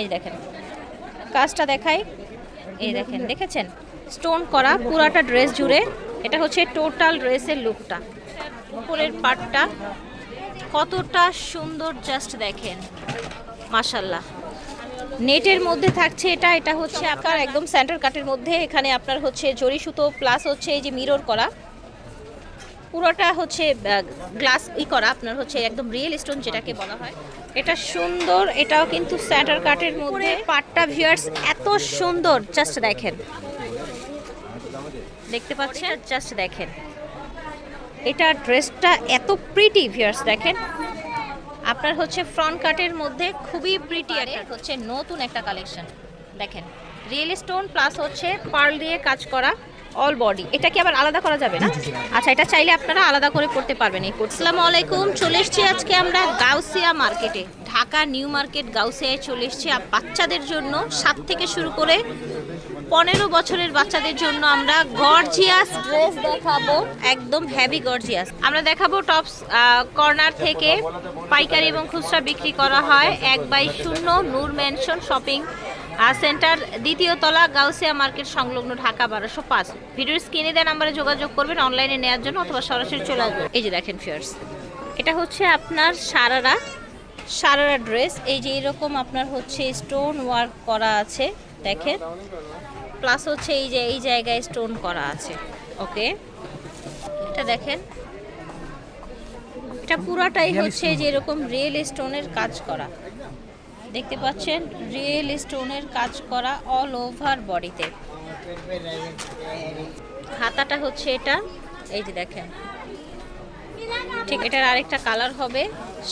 এই দেখেন। কাজটা দেখাই। এই দেখেন, দেখেছেন? স্টোন করা পুরাটা ড্রেস জুড়ে। এটা হচ্ছে টোটাল ড্রেসের লুকটা। উপরের পাটটা কতটা সুন্দর জাস্ট দেখেন। মাশাল্লাহ নেটের মধ্যে থাকছে এটা। এটা হচ্ছে আপনার একদম সেন্টার কাটের মধ্যে। এখানে আপনার হচ্ছে জরি সুতো প্লাস হচ্ছে এই যে মিরর করা। পুরোটা হচ্ছে গ্লাস ই করা। আপনার হচ্ছে একদম রিয়েল স্টোন যেটাকে বলা হয়। এটা সুন্দর এটাও কিন্তু স্যান্টার কাটের মধ্যে। পাটটা ভিউয়ার্স এত সুন্দর। জাস্ট দেখেন। দেখতে পাচ্ছেন? জাস্ট দেখেন। এটা ড্রেসটা এত প্রিটি ভিউয়ার্স দেখেন। আপনার হচ্ছে ফ্রন্ট কাটের মধ্যে খুবই প্রিটি একটা হচ্ছে নতুন একটা কালেকশন দেখেন। রিয়েল স্টোন প্লাস হচ্ছে পার্ল দিয়ে কাজ করা। অল বডি এটা কি আবার আলাদা করা যাবে না? আচ্ছা এটা চাইলে আপনারা আলাদা করে পড়তে পারবেন এই কোট আসসালামু আলাইকুম চলে এসেছি আজকে আমরা গাউসিয়া মার্কেটে ঢাকা নিউ মার্কেট গাউসিয়ায় চলে এসেছি বাচ্চাদের জন্য সাত থেকে শুরু করে পনেরো বছরের বাচ্চাদের জন্য আমরা গর্জিয়াস ড্রেস দেখাবো। একদম হেভি গর্জিয়াস আমরা দেখাবো টপস কর্নার থেকে পাইকারি এবং খুচরা বিক্রি করা হয়। এক বাই শূন্য নূর ম্যানশন শপিং সেন্টার দ্বিতীয় তলা গাউসিয়া মার্কেট সংলগ্ন ঢাকা বারোশো পাঁচ। ভিডিওর স্ক্রিনে দেওয়া নাম্বারে যোগাযোগ করবেন অনলাইনে নেওয়ার জন্য অথবা সরাসরি চলে আসবেন। এই যে দেখেন ফিয়ার্স এটা হচ্ছে আপনার সারারা সারারা ড্রেস এই যে এরকম আপনার হচ্ছে স্টোন ওয়ার্ক করা আছে দেখেন। প্লাস হচ্ছে এই যে এই জায়গায় স্টোন করা আছে ওকে এটা দেখেন। এটা পুরাটাই হচ্ছে যে এরকম রিয়েল স্টোনের কাজ করা। দেখতে পাচ্ছেন রিয়েল স্টোনের কাজ করা অল ওভার বডিতে হাতাটা হচ্ছে এটা এই যে দেখেন। ঠিক এটার আরেকটা কালার হবে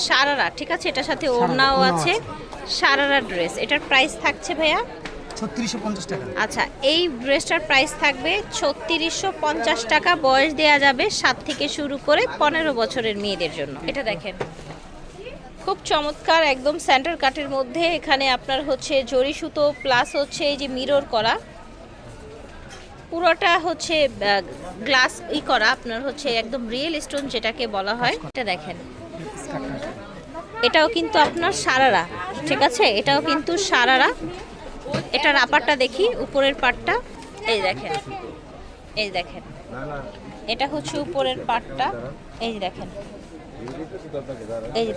সারারা ঠিক আছে? এটার সাথে ওড়নাও আছে সারারা ড্রেস এটার প্রাইস থাকছে ভাইয়া? টাকা। আচ্ছা এই ড্রেসটার প্রাইস থাকবে ছত্রিশশো পঞ্চাশ টাকা। বয়স দেয়া যাবে সাত থেকে শুরু করে পনেরো বছরের মেয়েদের জন্য। এটা দেখেন। খুব চমৎকার একদম সেন্টার কাটের মধ্যে এখানে আপনার হচ্ছে জরি সুতো প্লাস হচ্ছে এই যে মিরর করা। পুরোটা হচ্ছে গ্লাস ই করা, আপনার হচ্ছে একদম রিয়েল স্টোন যেটাকে বলা হয়। এটা দেখেন। এটাও কিন্তু আপনার সারারা, ঠিক আছে? এটাও কিন্তু সারারা। এটার আপারটা দেখি, উপরের পাটটা। এই দেখেন। এই দেখেন। এটা হচ্ছে উপরের পাটটা। এই দেখেন। এই যে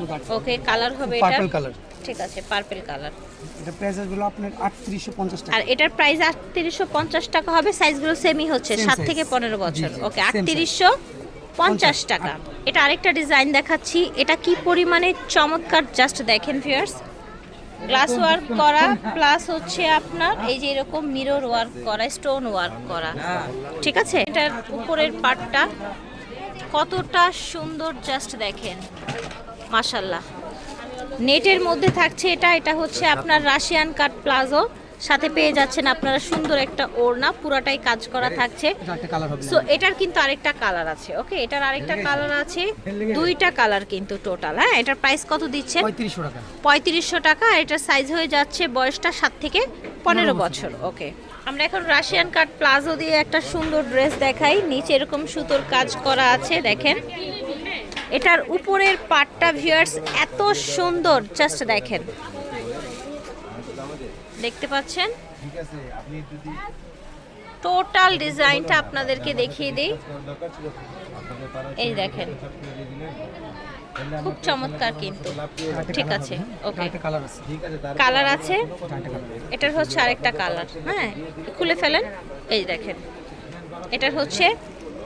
দেখেন ওকে কালার হবে এটা। পার্পল কালার ঠিক আছে পার্পল কালার এটা প্রাইসেসগুলো আপনার আটত্রিশশো পঞ্চাশ টাকা। আর এটার প্রাইস আটত্রিশশো পঞ্চাশ টাকা হবে সাইজগুলো সেমই হচ্ছে Same সাত থেকে পনেরো বছর জি, জি, ওকে same size. আটত্রিশশো পঞ্চাশ টাকা। এটা আরেকটা ডিজাইন দেখাচ্ছি। এটা কি পরিমাণে চমৎকার? জাস্ট দেখেন ভিউয়ার্স গ্লাস ওয়ার্ক করা প্লাস হচ্ছে আপনার এই যে এরকম মিরর ওয়ার্ক করা স্টোন ওয়ার্ক করা। ঠিক আছে? এটার উপরের পাটটা কতটা সুন্দর জাস্ট দেখেন। মাশাল্লাহ নেটের মধ্যে থাকছে এটা এটা হচ্ছে আপনার রাশিয়ান কাট প্লাজো। সাথে পেয়ে যাচ্ছেন আপনারা সুন্দর একটা ওড়না পুরাটাই কাজ করা থাকছে। সো এটার কিন্তু আরেকটা কালার আছে ওকে এটার আরেকটা কালার আছে দুইটা কালার কিন্তু টোটাল হ্যাঁ? এটার প্রাইস কত দিচ্ছে? পঁয়ত্রিশশো টাকা। পঁয়ত্রিশশো টাকা আর এটার সাইজ হয়ে যাচ্ছে বয়সটা সাত থেকে পনেরো বছর। ওকে আমরা এখন রাশিয়ান কাট প্লাজো দিয়ে একটা সুন্দর ড্রেস দেখাই। নিচে এরকম সুতোর কাজ করা আছে দেখেন। এটার উপরের পাটটা ভিউয়ার্স এত সুন্দর। জাস্ট দেখেন। দেখতে পাচ্ছেন? টোটাল ডিজাইনটা আপনাদেরকে দেখিয়ে দিই। এই দেখেন। খুব চমৎকার কিন্তু। ঠিক আছে ওকে কালার আছে। এটার হচ্ছে আরেকটা কালার হ্যাঁ খুলে ফেলেন। এই দেখেন। এটার হচ্ছে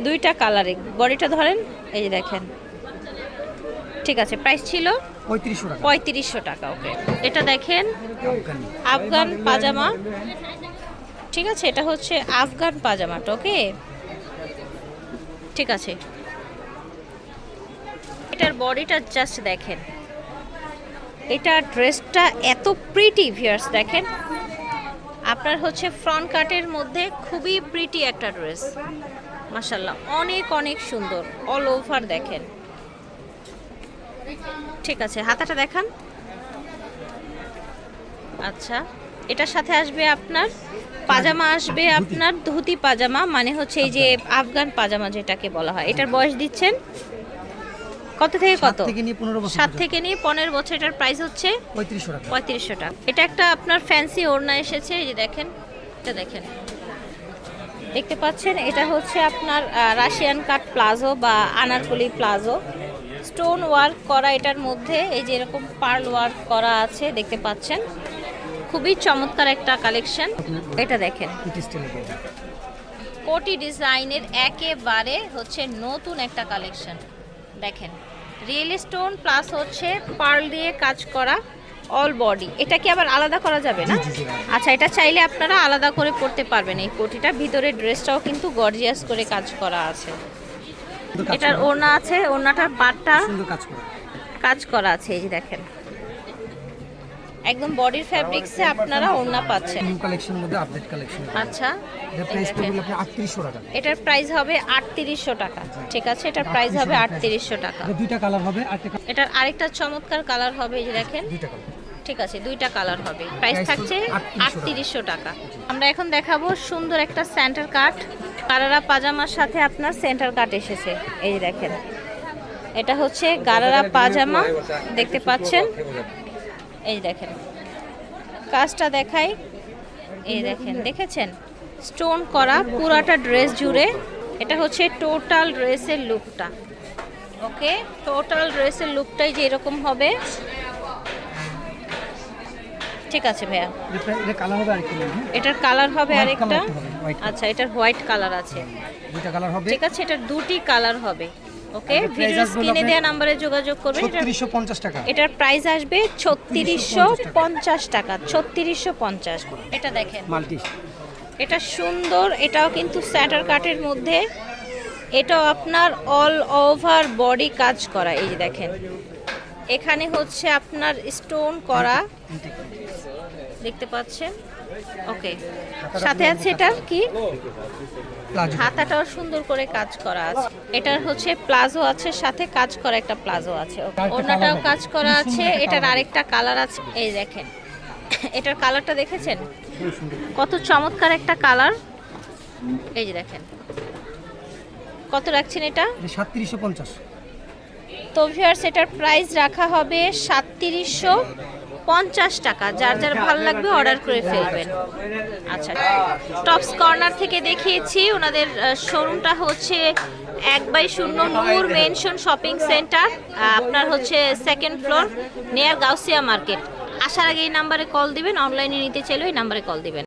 দুইটা কালারিং বডিটা ধরেন। এই দেখেন। ঠিক আছে প্রাইস ছিল পঁয়ত্রিশশো টাকা। পঁয়ত্রিশশো টাকা ওকে এটা দেখেন আফগান। পাজামা। ঠিক আছে এটা হচ্ছে আফগান পাজামাটা ওকে ঠিক আছে। এটার বডিটা জাস্ট দেখেন। এটা ড্রেসটা এত প্রিটি ভিয়ার্স দেখেন। আপনার হচ্ছে ফ্রন্ট কাটের মধ্যে খুবই প্রিটি একটা ড্রেস। মাসাল্লাহ অনেক অনেক সুন্দর অল ওভার দেখেন। ঠিক আছে হাতাটা দেখান। আচ্ছা এটার সাথে আসবে আপনার পাজামা আসবে আপনার ধুতি পাজামা মানে হচ্ছে এই যে আফগান পাজামা যেটাকে বলা হয়। এটার বয়স দিচ্ছেন? কত থেকে কত? সাত থেকে নিয়ে পনেরো বছর এটার প্রাইস হচ্ছে পঁয়ত্রিশশো টাকা। এটা একটা আপনার ফ্যান্সি ওড়না এসেছে এই যে দেখেন এটা দেখেন। দেখতে পাচ্ছেন এটা হচ্ছে আপনার রাশিয়ান কাট প্লাজো বা আনারকলি প্লাজো স্টোন ওয়ার্ক করা এটার মধ্যে এই যে এরকম পার্ল ওয়ার্ক করা আছে দেখতে পাচ্ছেন। খুবই চমৎকার একটা কালেকশন। এটা দেখেন। কোটি ডিজাইনের একেবারে হচ্ছে নতুন একটা কালেকশন। দেখেন রিয়েল স্টোন প্লাস হচ্ছে পার্ল দিয়ে কাজ করা অল বডি। এটা কি আবার আলাদা করা যাবে না। আচ্ছা এটা চাইলে আপনারা আলাদা করে পড়তে পারবেন। এই কোটিটা ভিতরে ড্রেসটাও কিন্তু গর্জিয়াস করে কাজ করা আছে। এটার। ওড়না আছে ওড়নাটার পাটটা সুন্দর কাজ করা। কাজ করা আছে এই যে দেখেন। একদম বডির ফ্যাব্রিক্সে আপনারা ওড়না পাচ্ছেন। নিউ কালেকশনের মধ্যে আপডেট কালেকশন আচ্ছা। এটা প্রাইস আপনি আটত্রিশশো টাকা। এটার প্রাইস হবে আটত্রিশশো টাকা। ঠিক আছে এটার প্রাইস হবে 3800 আটত্রিশশো টাকা। দুইটা কালার হবে এটার আরেকটা চমৎকার কালার হবে এই যে দেখেন। দুইটা কালার ঠিক আছে দুইটা কালার হবে। প্রাইস থাকছে 3800 আটত্রিশশো টাকা। আমরা এখন দেখাবো সুন্দর একটা সেন্টার কাট গারারা পাজামার সাথে আপনার সেন্টার কাট এসেছে। এই যে দেখেন। এটা হচ্ছে গারারা পাজামা। দেখতে পাচ্ছেন? এই দেখেন। কাজটা দেখাই। এই দেখেন দেখেছেন? স্টোন করা পুরাটা ড্রেস জুড়ে। এটা হচ্ছে টোটাল ড্রেসের লুকটা। ওকে? টোটাল ড্রেসের লুকটাই যে এরকম হবে। ঠিক আছে ভাইয়া। হ্যাঁ? এটার কালার হবে আরেকটা। আচ্ছা এটার হোয়াইট কালার আছে। দুইটা কালার হবে। ঠিক আছে এটার দুটি কালার হবে। ওকে ভিডিও স্ক্রিনে দেওয়া নাম্বারে যোগাযোগ করবেন। এটার ছত্রিশশো পঞ্চাশ টাকা। এটার প্রাইস আসবে ছত্রিশশো পঞ্চাশ টাকা। ছত্রিশশো পঞ্চাশ। এটা দেখেন। মাল্টি। এটা সুন্দর এটাও কিন্তু স্যাটার কাটের মধ্যে। এটাও আপনার অল ওভার বডি কাজ করা। এই যে দেখেন। এখানে হচ্ছে আপনার স্টোন করা। দেখতে পাচ্ছেন? ওকে। সাথে আছে এটা কি? হাতাটাও সুন্দর করে কাজ করা আছে। এটার হচ্ছে প্লাজো আছে সাথে কাজ করা একটা প্লাজো আছে। ওনাটাও কাজ করা আছে। এটার আরেকটা কালার আছে এই দেখেন। এটার কালারটা দেখেছেন? কত চমৎকার একটা কালার। এই যে দেখেন। কত রাখছেন এটা? এটা সাতত্রিশশো পঞ্চাশ। তো ভিউয়ার্স এটার প্রাইস রাখা হবে সাতত্রিশশো পঞ্চাশ টাকা, যার যার ভালো লাগবে অর্ডার করে ফেলবেন। আচ্ছা টপস কর্নার থেকে দেখিয়েছি, ওনাদের শোরুমটা হচ্ছে এক বাই শূন্য নূর মেনশন শপিং সেন্টার আপনার হচ্ছে সেকেন্ড ফ্লোর নেয়ার গাউসিয়া মার্কেট আসার আগে এই নাম্বারে কল দিবেন অনলাইনে নিতে চাইলেও এই নাম্বারে কল দিবেন।